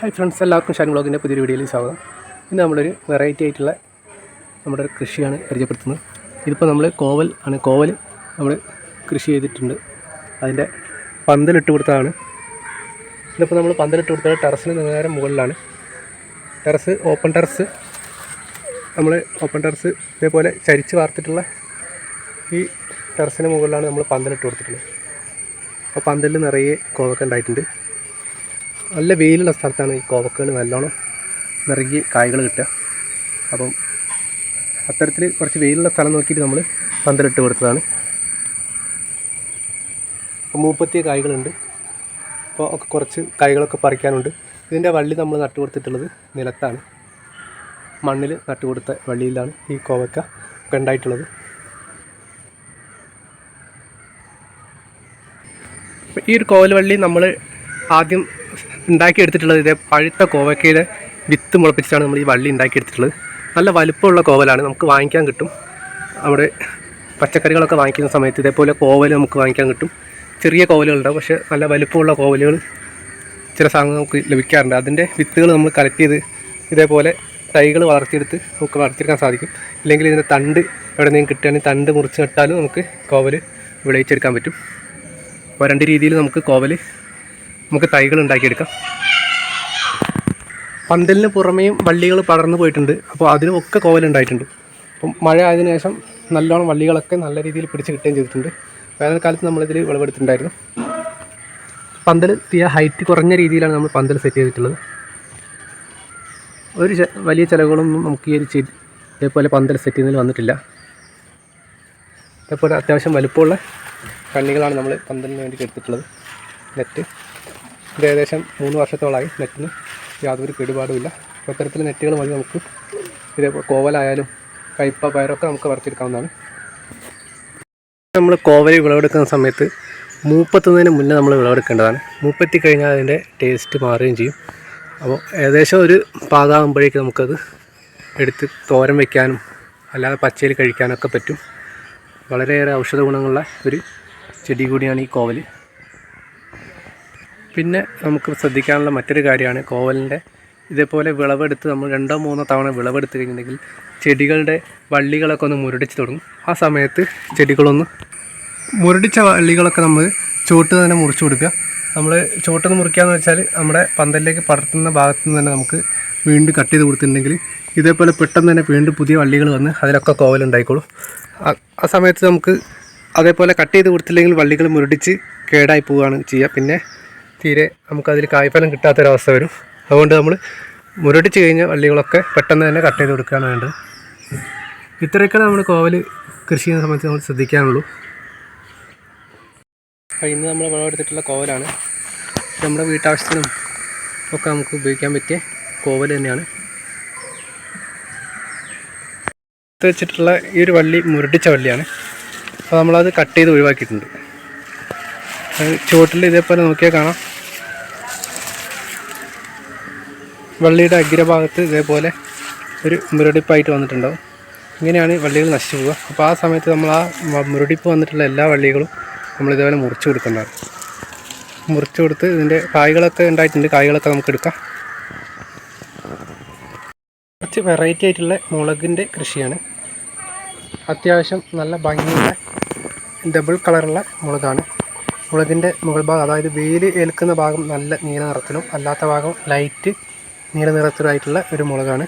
Hi friends എല്ലാവർക്കും ഷാൻ ബ്ലോഗിന്റെ പുതിയൊരു വീഡിയോയിലേക്ക് സ്വാഗതം. ഇന്ന് നമ്മളൊരു വെറൈറ്റി ആയിട്ടുള്ള നമ്മുടെ ഒരു കൃഷിയാണ് പരിചയപ്പെടുത്തുന്നത്. ഇതിപ്പോൾ നമ്മൾ കോവൽ ആണ്. കോവൽ നമ്മൾ കൃഷി ചെയ്തിട്ടുണ്ട്. അതിന്റെ പന്തലിട്ട് കൊടുത്തതാണ്. ഇതിപ്പോൾ നമ്മൾ പന്തലിട്ട് കൊടുത്തത് ടെറസിന് നേരെ മുകളിലാണ്. Terrace open terrace. നമ്മൾ ഓപ്പൺ ടെറസ് ഇതേപോലെ ചരിച്ച് വാർത്തിട്ടുള്ള ഈ ടെറസിന് മുകളിലാണ് നമ്മൾ പന്തലിട്ട് കൊടുത്തിട്ടുള്ളത്. അപ്പോൾ പന്തലിൽ നിറയെ കോവക്ക ഉണ്ടായിട്ടുണ്ട്. നല്ല വെയിലുള്ള സ്ഥലത്താണ് ഈ കോവക്കകൾ നല്ലോണം നിറങ്ങി കായ്കൾ കിട്ടുക. അപ്പം അത്തരത്തിൽ കുറച്ച് വെയിലുള്ള സ്ഥലം നോക്കിയിട്ട് നമ്മൾ പന്തലിട്ട് കൊടുത്തതാണ്. അപ്പോൾ മൂപ്പത്തിയ കായ്കളുണ്ട്. അപ്പോൾ ഒക്കെ കുറച്ച് കായ്കളൊക്കെ പറിക്കാനുണ്ട്. ഇതിന്റെ വള്ളി നമ്മൾ നട്ടു കൊടുത്തിട്ടുള്ളത് നിലത്താണ്. മണ്ണിൽ നട്ടു കൊടുത്ത വള്ളിയിലാണ് ഈ കോവക്ക ഒക്കെ ഉണ്ടായിട്ടുള്ളത്. ഈ ഒരു കോവൽ വള്ളി നമ്മൾ ആദ്യം ഉണ്ടാക്കിയെടുത്തിട്ടുള്ളത് ഇതേ പഴുത്ത കോവക്കയുടെ വിത്ത് മുളപ്പിച്ചിട്ടാണ് നമ്മൾ ഈ വള്ളി ഉണ്ടാക്കിയെടുത്തിട്ടുള്ളത്. നല്ല വലുപ്പമുള്ള കോവലാണ് നമുക്ക് വാങ്ങിക്കാൻ കിട്ടും. അവിടെ പച്ചക്കറികളൊക്കെ വാങ്ങിക്കുന്ന സമയത്ത് ഇതേപോലെ കോവൽ നമുക്ക് വാങ്ങിക്കാൻ കിട്ടും. ചെറിയ കോവലുകളുണ്ടാവും പക്ഷേ നല്ല വലുപ്പമുള്ള കോവലുകൾ ചില സാധനങ്ങൾ നമുക്ക് ലഭിക്കാറുണ്ട്. അതിന്റെ വിത്തുകൾ നമ്മൾ കളക്ട് ചെയ്ത് ഇതേപോലെ തൈകൾ വളർത്തിയെടുത്ത് നമുക്ക് വളർത്തിയെടുക്കാൻ സാധിക്കും. ഇല്ലെങ്കിൽ ഇതിന്റെ തണ്ട് എവിടെയെങ്കിലും കിട്ടുകയാണെങ്കിൽ തണ്ട് മുറിച്ച് നട്ടാലും നമുക്ക് കോവൽ വിളയിച്ചെടുക്കാൻ പറ്റും. അപ്പോൾ രണ്ട് രീതിയിൽ നമുക്ക് കോവൽ നമുക്ക് തൈകൾ ഉണ്ടാക്കിയെടുക്കാം. പന്തലിന് പുറമേയും വള്ളികൾ പടർന്നു പോയിട്ടുണ്ട്. അപ്പോൾ അതിനുമൊക്കെ കോവലുണ്ടായിട്ടുണ്ട് അപ്പം മഴ ആയതിനു ശേഷം നല്ലോണം വള്ളികളൊക്കെ നല്ല രീതിയിൽ പിടിച്ച് കിട്ടുകയും ചെയ്തിട്ടുണ്ട്. വേനൽക്കാലത്ത് നമ്മളിതിൽ വിളവെടുത്തിട്ടുണ്ടായിരുന്നു. പന്തൽ തീയ ഹൈറ്റ് കുറഞ്ഞ രീതിയിലാണ് നമ്മൾ പന്തൽ സെറ്റ് ചെയ്തിട്ടുള്ളത്. ഒരു വലിയ ചിലവുകളൊന്നും നമുക്ക് ഈ ഒരു ഇതേപോലെ പന്തൽ സെറ്റ് ചെയ്യുന്നതിൽ വന്നിട്ടില്ല. അതേപോലെ അത്യാവശ്യം വലുപ്പമുള്ള കണ്ണികളാണ് നമ്മൾ പന്തലിന് വേണ്ടി എടുത്തിട്ടുള്ളത്. നെറ്റ് ഇത് ഏകദേശം മൂന്ന് വർഷത്തോളമായി നെറ്റിന് യാതൊരു കേടുപാടുമില്ല. അപ്പോൾ ഇത്തരത്തിൽ നെറ്റുകൾ മതി നമുക്ക് ഇതേപോലെ കോവലായാലും കയ്പ പയറൊക്കെ നമുക്ക് വറുത്തെടുക്കാവുന്നതാണ്. നമ്മൾ കോവലി വിളവെടുക്കുന്ന സമയത്ത് മൂപ്പത്തുന്നതിന് മുന്നേ നമ്മൾ വിളവെടുക്കേണ്ടതാണ്. മൂപ്പത്തി കഴിഞ്ഞാൽ അതിന്റെ ടേസ്റ്റ് മാറുകയും ചെയ്യും. അപ്പോൾ ഏകദേശം ഒരു പാകമാകുമ്പോഴേക്ക് നമുക്കത് എടുത്ത് തോരൻ വയ്ക്കാനും അല്ലാതെ പച്ചയിൽ കഴിക്കാനൊക്കെ പറ്റും. വളരെയേറെ ഔഷധ ഗുണങ്ങളുള്ള ഒരു ചെടി കൂടിയാണ് ഈ കോവൽ. പിന്നെ നമുക്ക് ശ്രദ്ധിക്കാനുള്ള മറ്റൊരു കാര്യമാണ് കോവലിന്റെ. ഇതേപോലെ വിളവെടുത്ത് നമ്മൾ രണ്ടോ മൂന്നോ തവണ വിളവെടുത്ത് കഴിഞ്ഞിട്ടുണ്ടെങ്കിൽ ചെടികളുടെ വള്ളികളൊക്കെ ഒന്ന് മുരടിച്ച് തുടങ്ങും ആ സമയത്ത് ചെടികളൊന്ന് മുരടിച്ച വള്ളികളൊക്കെ നമ്മൾ ചുവട്ട് തന്നെ മുറിച്ചു കൊടുക്കുക. നമ്മൾ ചുവട്ടെന്ന് മുറിക്കുക എന്ന് വെച്ചാൽ നമ്മുടെ പന്തലിലേക്ക് പടർത്തുന്ന ഭാഗത്തു നിന്ന് തന്നെ നമുക്ക് വീണ്ടും കട്ട് ചെയ്ത് കൊടുത്തിട്ടുണ്ടെങ്കിൽ ഇതേപോലെ പെട്ടെന്ന് തന്നെ വീണ്ടും പുതിയ വള്ളികൾ വന്ന് അതിലൊക്കെ കോവലുണ്ടായിക്കോളും ആ സമയത്ത് നമുക്ക് അതേപോലെ കട്ട് ചെയ്ത് കൊടുത്തില്ലെങ്കിൽ വള്ളികൾ മുരടിച്ച് കേടായി പോവുകയാണ് ചെയ്യുക. പിന്നെ തീരെ നമുക്കതിൽ കായ്ഫലം കിട്ടാത്തൊരവസ്ഥ വരും. അതുകൊണ്ട് നമ്മൾ മുരടിച്ച് കഴിഞ്ഞ വള്ളികളൊക്കെ പെട്ടെന്ന് തന്നെ കട്ട് ചെയ്ത് കൊടുക്കുകയാണ് വേണ്ടത്. ഇത്രയൊക്കെ നമ്മൾ കോവൽ കൃഷി ചെയ്യുന്ന സമയത്ത് നമ്മൾ ശ്രദ്ധിക്കാനുള്ളൂ. അപ്പോൾ ഇന്ന് നമ്മൾ വിളവെടുത്തിട്ടുള്ള കോവലാണ്. നമ്മുടെ വീട്ടാവശ്യത്തിനും ഒക്കെ നമുക്ക് ഉപയോഗിക്കാൻ പറ്റിയ കോവൽ തന്നെയാണ്. വെച്ചിട്ടുള്ള ഈ ഒരു വള്ളി മുരടിച്ച വള്ളിയാണ്. അപ്പോൾ നമ്മളത് കട്ട് ചെയ്ത് ഒഴിവാക്കിയിട്ടുണ്ട്. ചുവട്ടിൽ ഇതേപോലെ നോക്കിയാൽ കാണാം. വള്ളിയുടെ അഗ്രഭാഗത്ത് ഇതേപോലെ ഒരു മുരടിപ്പായിട്ട് വന്നിട്ടുണ്ടാവും. ഇങ്ങനെയാണ് വള്ളികൾ നശിച്ചു പോവുക. അപ്പോൾ ആ സമയത്ത് നമ്മൾ ആ മുരടിപ്പ് വന്നിട്ടുള്ള എല്ലാ വള്ളികളും നമ്മൾ ഇതേപോലെ മുറിച്ച് കൊടുക്കേണ്ടതാണ്. മുറിച്ച് കൊടുത്ത് ഇതിന്റെ കായ്കളൊക്കെ ഉണ്ടായിട്ടുണ്ട്. കായ്കളൊക്കെ നമുക്ക് എടുക്കാം. കുറച്ച് വെറൈറ്റി ആയിട്ടുള്ള മുളകിന്റെ കൃഷിയാണ്. അത്യാവശ്യം നല്ല ഭംഗിയുള്ള ഡബിൾ കളറുള്ള മുളകാണ്. മുളകിന്റെ മുകൾ ഭാഗം അതായത് വെയിൽ ഏൽക്കുന്ന ഭാഗം നല്ല നീല നിറത്തിലും അല്ലാത്ത ഭാഗം ലൈറ്റ് നീല നിറത്തിലായിട്ടുള്ള ഒരു മുളകാണ്.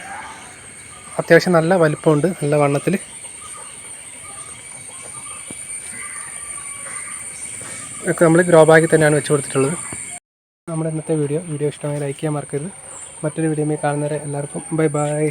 അത്യാവശ്യം നല്ല വലിപ്പമുണ്ട് നല്ല വണ്ണത്തിൽ ഒക്കെ നമ്മൾ ഗ്രോ ബാഗിൽ തന്നെയാണ് വെച്ച് കൊടുത്തിട്ടുള്ളത്. നമ്മുടെ ഇന്നത്തെ വീഡിയോ വീഡിയോ ഇഷ്ടമായി ലൈക്ക് ചെയ്യാൻ മറക്കരുത്. മറ്റൊരു വീഡിയോയിൽ കാണുന്നവരെ എല്ലാവർക്കും ബൈ ബൈ.